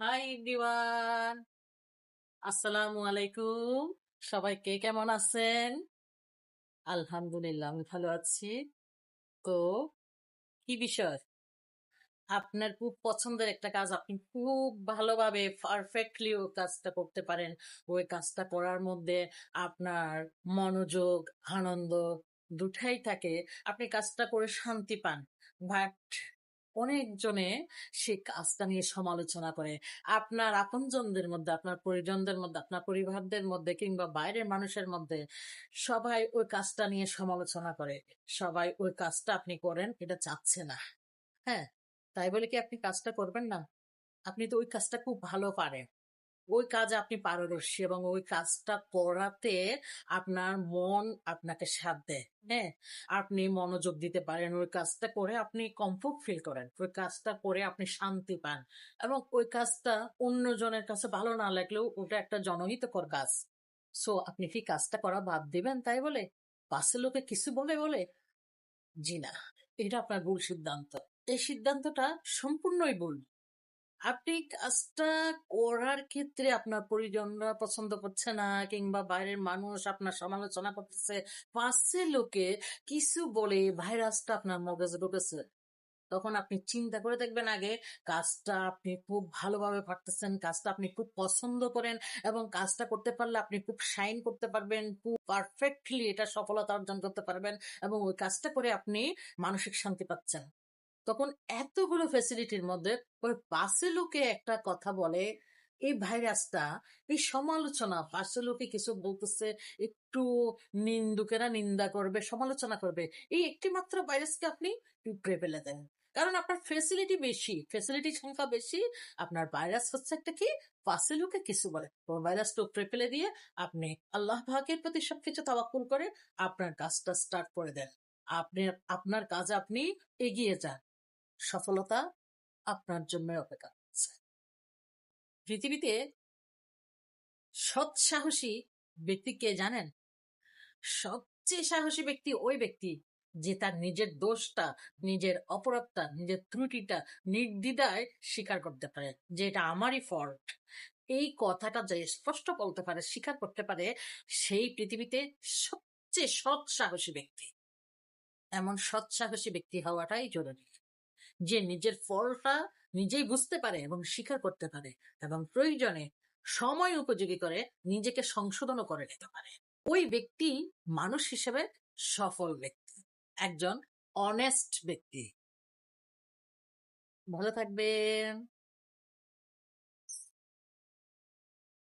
Hi everyone আসসালামু আলাইকুম সবাইকে কেমন আছেন আলহামদুলিল্লাহ আমি ভালো আছি তো, কি বিষয়? আপনার খুব পছন্দের একটা কাজ, আপনি খুব ভালোভাবে পারফেক্টলি ওই কাজটা করতে পারেন। ওই কাজটা করার মধ্যে আপনার মনোযোগ, আনন্দ দুটাই থাকে। আপনি কাজটা করে শান্তি পান। বাট অনেকজনে সে কাজটা নিয়ে সমালোচনা করে। আপনার আপনজনদের মধ্যে, আপনার পরিজনদের মধ্যে, আপনার পরিবারদের মধ্যে কিংবা বাইরের মানুষের মধ্যে সবাই ওই কাজটা নিয়ে সমালোচনা করে। সবাই ওই কাজটা আপনি করেন, এটা চাচ্ছে না। হ্যাঁ তাই বলে কি আপনি কাজটা করবেন না? আপনি তো ওই কাজটা খুব ভালো পারেন। ওই কাজে আপনি পারদর্শী এবং ওই কাজটা করাতে আপনার মন আপনাকে সাথ দেয় হ্যাঁ? আপনি মনোযোগ দিতে পারেন, ওই কাজটা করে আপনি কমফোর্ট ফিল করেন, ওই কাজটা করে আপনি শান্তি পান এবং ওই কাজটা অন্যজনের কাছে ভালো না লাগলেও ওটা একটা জনহিতকর কাজ। সো আপনি কি কাজটা করা বাদ দিবেন তাই বলে? পাশে লোকে কিছু বলে বলে? জি না, এটা আপনার ভুল সিদ্ধান্ত। এই সিদ্ধান্তটা সম্পূর্ণই ভুল। আপনি কাজটা করার ক্ষেত্রে আপনার পরিজনরা পছন্দ করছে না? কিংবা বাইরের মানুষ আপনার সমালোচনা করতেছে? পাশের লোকে কিছু বলে ভাইরাসটা আপনার মগজে ঢুকেছে। তখন আপনি চিন্তা করে দেখবেন আগে কাজটা আপনি খুব ভালোভাবে পারতেছেন, কাজটা আপনি খুব পছন্দ করেন এবং কাজটা করতে পারলে আপনি খুব শাইন করতে পারবেন, খুব পারফেক্টলি এটা সফলতা অর্জন করতে পারবেন এবং ওই কাজটা করে আপনি মানসিক শান্তি পাচ্ছেন। তখন এতগুলো ফ্যাসিলিটির মধ্যে ওই পাশে লোকে একটা কথা বলে, এই ভাইরাসটা, এই সমালোচনা। পাশে লোকে কিছু বলতেছে, একটু নিন্দুকেরা নিন্দা করবে, সমালোচনা করবে। এই একটি মাত্র ভাইরাসকে আপনি পিঁপড়ে ফেলে দেন। কারণ আপনার ফেসিলিটি বেশি ফেসিলিটি সংখ্যা বেশি, আপনার ভাইরাস হচ্ছে একটা কি? পাশে লোকে কিছু বলে। ভাইরাস উপরে ফেলে দিয়ে আপনি আল্লাহ ভাগের প্রতি সবকিছু তাওয়াক্কুল করে আপনার কাজটা স্টার্ট করে দেন। আপনি, আপনার কাজ আপনি এগিয়ে যান। সফলতা আপনার জন্য অপেক্ষা করছে। পৃথিবীতে সৎ সাহসী ব্যক্তি কে জানেন? সবচেয়ে সাহসী ব্যক্তি ওই ব্যক্তি যে তার নিজের দোষটা, নিজের অপরাধটা, নিজের ত্রুটিটা, নির্দ্বিধায় স্বীকার করতে পারে, যে এটা আমারই ফল্ট এই কথাটা যে স্পষ্ট বলতে পারে, স্বীকার করতে পারে, সেই পৃথিবীতে সবচেয়ে সৎ সাহসী ব্যক্তি। এমন সৎ সাহসী ব্যক্তি হওয়াটাই জরুরি। যে নিজের ফলটা নিজেই বুঝতে পারে এবং স্বীকার করতে পারে এবং প্রয়োজনে সময় উপযোগী করে নিজেকে সংশোধনও করে নিতে পারে। ওই ব্যক্তি মানুষ হিসেবে সফল ব্যক্তি, একজন অনেস্ট ব্যক্তি। ভালো থাকবেন।